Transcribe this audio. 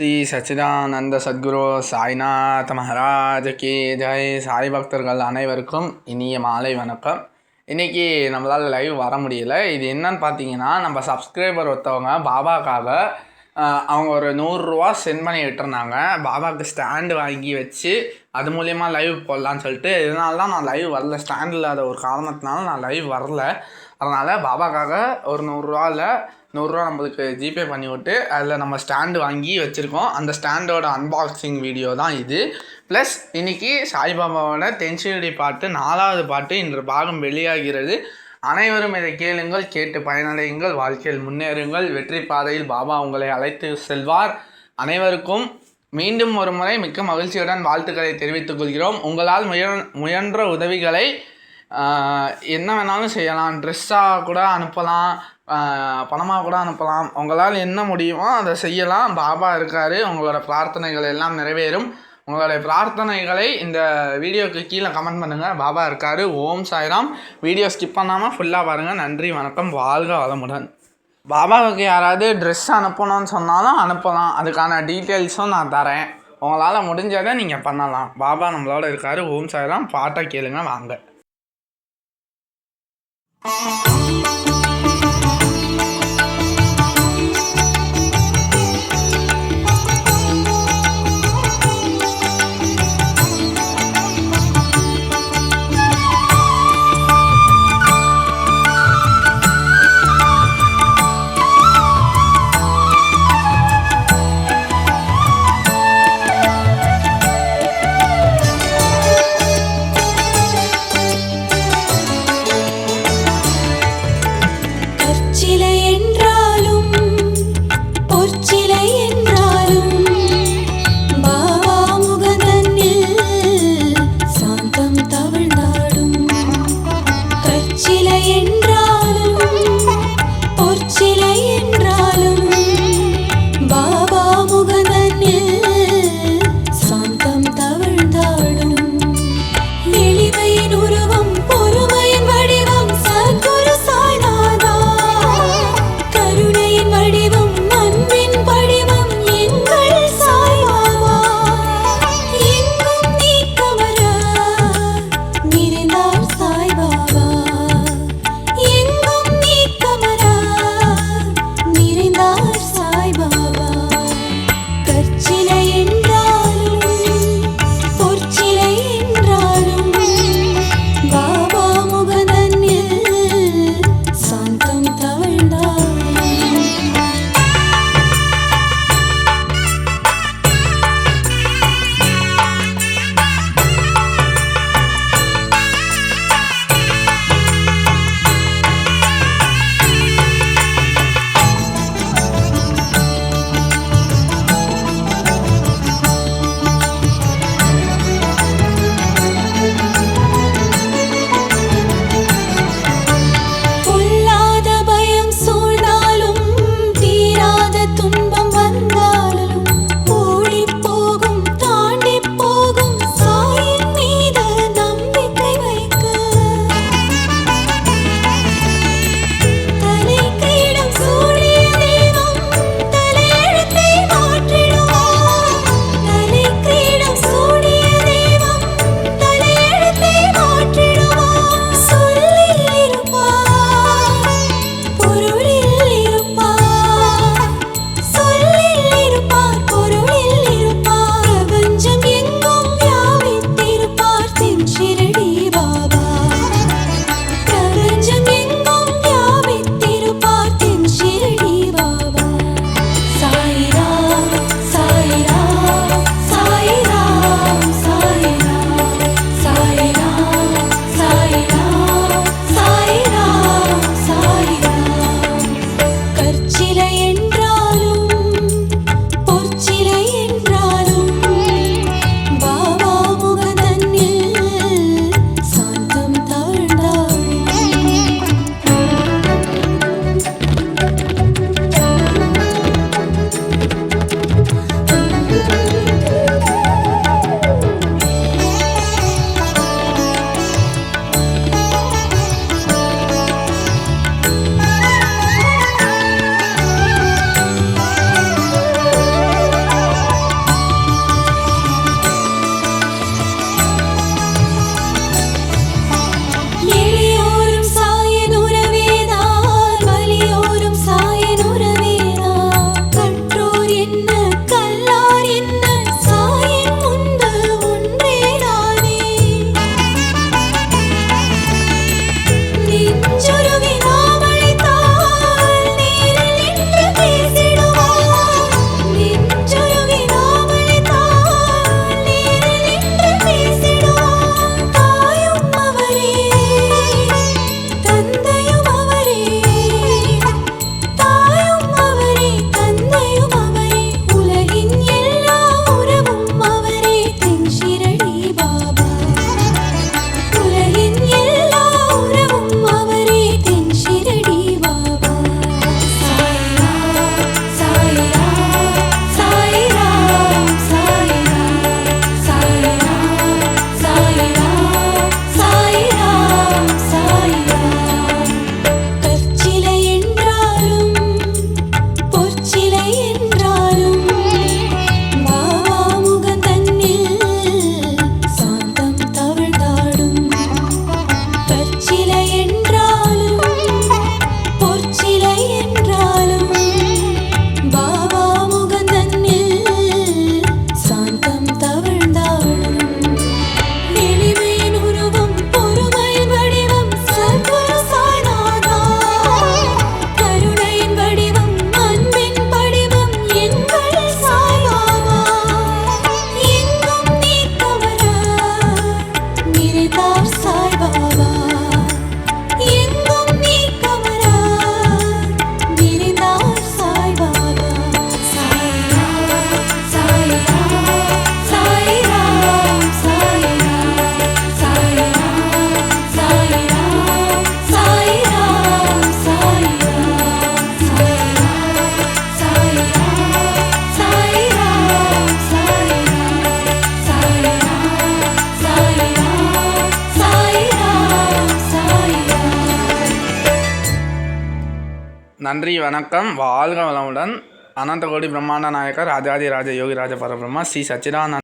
ஸ்ரீ சச்சிதானந்த சத்குரு சாய்நாத் மகாராஜ் கே ஜெய் சாய் பக்தர்கள் அனைவருக்கும் இனிய மாலை வணக்கம். இன்றைக்கி நம்மளால் லைவ் வர முடியல. இது என்னன்னு பார்த்தீங்கன்னா நம்ம சப்ஸ்கிரைபர் ஒருத்தவங்க பாபாக்காக அவங்க ஒரு நூறுரூவா சென்ட் பண்ணி விட்டுருந்தாங்க. பாபாவுக்கு ஸ்டாண்டு வாங்கி வச்சு அது மூலயமா லைவ் போடலான்னு சொல்லிட்டு இதனால தான் நான் லைவ் வரல. ஸ்டாண்ட் இல்லாத ஒரு காரணத்தினால நான் லைவ் வரல. அதனால் பாபாக்காக ஒரு நூறுரூவாவில் நூறுரூவா நம்மளுக்கு ஜிபே பண்ணிவிட்டு அதில் நம்ம ஸ்டாண்டு வாங்கி வச்சுருக்கோம். அந்த ஸ்டாண்டோட அன்பாக்சிங் வீடியோ தான் இது. ப்ளஸ் இன்னைக்கு சாய்பாபாவோட தென்சிடி பாட்டு நாலாவது பாட்டு இன்று பாகம் வெளியாகிறது. அனைவரும் இதை கேளுங்கள் கேட்டு பயனடையுங்கள் வாழ்க்கையில் முன்னேறுங்கள். வெற்றி பாதையில் பாபா உங்களை அழைத்து செல்வார். அனைவருக்கும் மீண்டும் ஒரு முறை மிக்க மகிழ்ச்சியுடன் வாழ்த்துக்களை தெரிவித்துக் கொள்கிறோம். உங்களால் முய முயன்ற உதவிகளை என்ன வேணாலும் செய்யலாம். ட்ரெஸ்ஸாக கூட அனுப்பலாம். பணமாக கூட அனுப்பலாம். உங்களால் என்ன முடியுமோ அதை செய்யலாம். பாபா இருக்கார். உங்களோட பிரார்த்தனைகள் எல்லாம் நிறைவேறும். உங்களுடைய பிரார்த்தனைகளை இந்த வீடியோக்கு கீழே கமெண்ட் பண்ணுங்கள் பாபா இருக்கார். ஓம் சாய்ராம். வீடியோ ஸ்கிப் பண்ணாமல் ஃபுல்லாக பாருங்கள் நன்றி வணக்கம். வாழ்க வளமுடன். பாபாவுக்கு யாராவது ட்ரெஸ் அனுப்பணும்னு சொன்னாலும் அனுப்பலாம். அதுக்கான டீட்டெயில்ஸும் நான் தரேன். உங்களால் முடிஞ்சதை நீங்கள் பண்ணலாம். பாபா நம்மளோட இருக்கார். ஓம் சாய்ராம். பாட்டை கேளுங்க. வாங்க. Música நன்றி வணக்கம். வாழ்க வளமுடன். அனந்தகோடி பிரம்மாண்ட நாயக்கர் ராஜாதி ராஜ யோகிராஜ பரபிரம்மா ஸ்ரீ சச்சிதானந்த